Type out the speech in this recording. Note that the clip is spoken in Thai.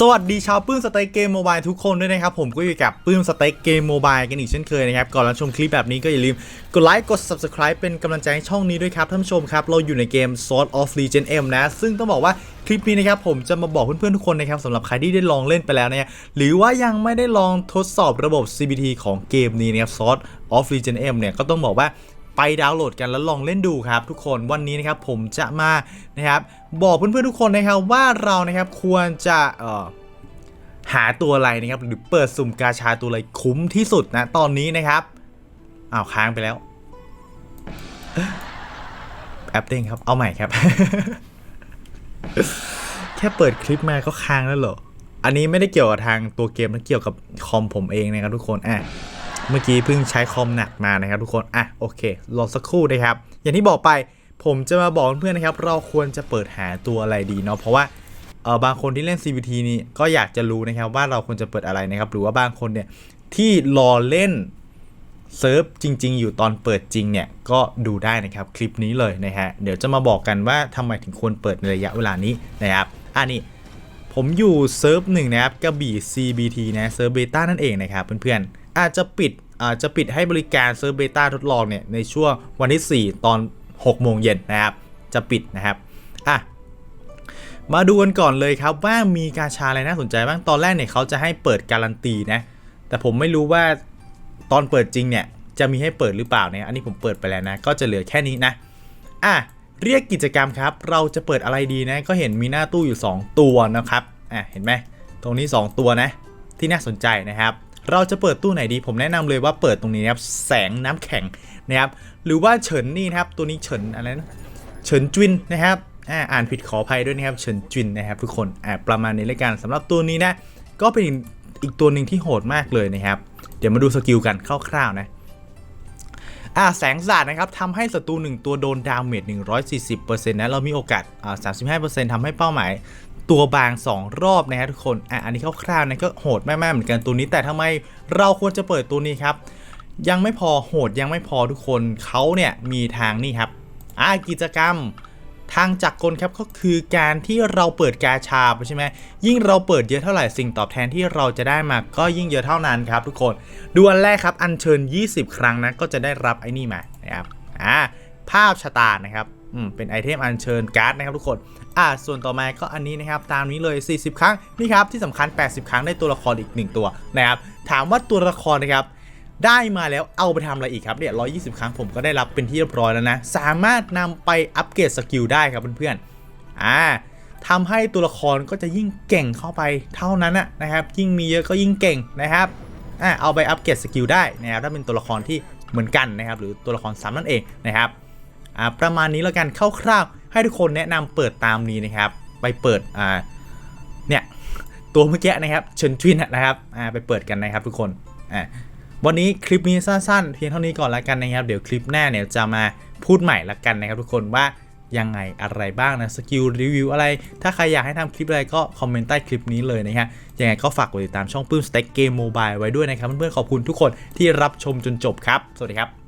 สวัสดีชาวปื้มสเต็กเกมโมบายทุกคนด้วยนะครับ ผมก็อยู่กับปื้มสเต็กเกมโมบายกันอีกเช่นเคยนะครับ ก่อนรับชมคลิปแบบนี้ก็อย่าลืมกดไลค์กด Subscribe เป็นกำลังใจให้ช่องนี้ด้วยครับท่านผู้ชมครับ เราอยู่ในเกม Sword of Legend M นะ ซึ่งต้องบอกว่าคลิปนี้นะครับผมจะมาบอกเพื่อนๆทุกคนนะครับสำหรับใครที่ได้ลองเล่นไปแล้วเนี่ยหรือว่ายังไม่ได้ลองทดสอบระบบ CBT ของเกมนี้นะครับ Sword of Legend M เนี่ยก็ต้องบอกว่า ไปดาวน์โหลดกันแล้วลองเล่นดูครับ ทุกคนวันนี้นะครับผมจะมานะครับบอกเพื่อนๆทุกคนนะครับว่าเรานะครับควรจะเอ่อหาตัวอะไรนะครับหรือเปิดสุ่มกาชาตัวอะไรคุ้มที่สุดนะตอนนี้นะครับอ้าวค้างไปแล้วแอปเด้งครับเอาใหม่ครับ แค่เปิดคลิปมาก็ค้างแล้วเหรออันนี้ไม่ได้เกี่ยวกับทางตัวเกมนะเกี่ยวกับคอมผมเองนะครับทุกคนอะ เมื่อกี้เพิ่งใช้คอมหนักมานะครับทุกคน อะโอเค รอสักครู่นะครับ อย่างที่บอกไปผมจะมาบอกเพื่อนนะครับ เราควรจะเปิดหาตัวอะไรดีเนาะ เพราะว่าเออบางคนที่เล่น CVT นี่ก็อยากจะรู้นะครับว่าเราควรจะเปิดอะไรนะครับ หรือว่าบางคนเนี่ยที่รอเล่นเซิร์ฟจริง ๆ อยู่ตอนเปิดจริงเนี่ยก็ดูได้นะครับคลิปนี้เลยนะฮะ เดี๋ยวจะมาบอกกันว่าทำไมถึงควรเปิดในระยะเวลานี้นะครับอันนี้ผมอยู่เซิร์ฟหนึ่งนะครับกระบี่ CBT นะเซิร์ฟเบต้านั่นเองนะครับเพื่อนๆ อาจจะปิดอาจจะปิดให้บริการเซิร์ฟเบต้าทดลองเนี่ยในช่วงวันที่ 4 ตอน 6 โมงเย็นนะครับ จะปิดนะครับอะมาดูกันก่อนเลยครับว่ามีกาชาอะไรน่าสนใจบ้างตอนแรกเนี่ยเขาจะให้เปิดการันตีนะ แต่ผมไม่รู้ว่าตอนเปิดจริงเนี่ยจะมีให้เปิดหรือเปล่าเนี่ยอันนี้ผมเปิดไปแล้วนะ ก็จะเหลือแค่นี้นะอะเรียกกิจกรรมครับ เราจะเปิดอะไรดีนะ ก็เห็นมีหน้าตู้อยู่ 2 ตัวนะครับอะเห็นไหมตรงนี้ 2 ตัวนะ ที่น่าสนใจนะครับ เราจะเปิดตู้ไหนดี ผมแนะนำเลยว่าเปิดตรงนี้นะครับแสงน้ำแข็งนะครับหรือว่าเฉินนี่นะครับตัวนี้เฉินอะไรนะเฉินจุนนะครับอ่าอ่านผิดขออภัยด้วยนะครับเฉินจุนนะครับทุกคนอ่าประมาณนี้เลยกันสำหรับตัวนี้นะก็เป็นอีกตัวหนึ่งที่โหดมากเลยนะครับเดี๋ยวมาดูสกิลกันคร่าวๆนะอ่าแสงสาดนะครับทำให้ศัตรูหนึ่งตัวโดนดาเมจ140%นะเรามีโอกาสอ่า35%ทำให้เป้าหมาย ตัวบาง 2 รอบนะฮะทุกคนอะอันนี้คร่าวๆนะก็โหดมากๆเหมือนกันตัวนี้แต่ทำไมเราควรจะเปิดตัวนี้ครับ ยังไม่พอโหดยังไม่พอทุกคนเขาเนี่ยมีทางนี่ครับอ่ากิจกรรมทางจักรกลครับก็คือการที่เราเปิดกาชาใช่ไหมยิ่งเราเปิดเยอะเท่าไหร่สิ่งตอบแทนที่เราจะได้มาก็ยิ่งเยอะเท่านั้นครับ ทุกคนดูอันแรกครับอัญเชิญ 20 ครั้งนะก็จะได้รับไอ้นี่มานะครับอ่าภาพชะตานะครับ อืมเป็นไอเทมอัญเชิญการ์ดนะครับทุกคน อ่า ส่วนต่อมาก็อันนี้นะครับ ตามนี้เลย 40 ครั้ง นี่ครับ ที่สำคัญ 80 ครั้งได้ตัวละครอีก 1 ตัวนะครับ ถามว่าตัวละครนะครับ ได้มาแล้วเอาไปทำอะไรอีกครับเนี่ย120 ครั้งผมก็ได้รับเป็นที่เรียบร้อยแล้วนะ สามารถนำไปอัปเกรดสกิลได้ครับเพื่อนๆ อ่าทำให้ตัวละครก็จะยิ่งเก่งเข้าไปเท่านั้นนะครับ ยิ่งมีเยอะก็ยิ่งเก่งนะครับอ่าเอาไปอัปเกรดสกิลได้นะครับ ถ้าเป็นตัวละครที่เหมือนกันนะครับ หรือตัวละครซ้ำนั่นเองนะครับ ประมาณนี้แล้วกันคร่าวๆให้ทุกคนแนะนำเปิดตามนี้นะครับ ไปเปิดอ่าเนี่ยตัวเมื่อกี้นะครับเชิญทวินนะครับอ่าไปเปิดกันนะครับทุกคนอ่าวันนี้คลิปนี้สั้นๆ เพียงเท่านี้ก่อนแล้วกันนะครับ เดี๋ยวคลิปหน้าเนี่ยจะมาพูดใหม่ละกันนะครับทุกคนว่ายังไงอะไรบ้างนะสกิลรีวิวอะไร ถ้าใครอยากให้ทำคลิปอะไรก็คอมเมนต์ใต้คลิปนี้เลยนะฮะยังไงก็ฝากกดติดตามช่องปื้มสเต็กเกมโมบายไว้ด้วยนะครับเพื่อนๆขอบคุณทุกคนที่รับชมจนจบครับ สวัสดีครับ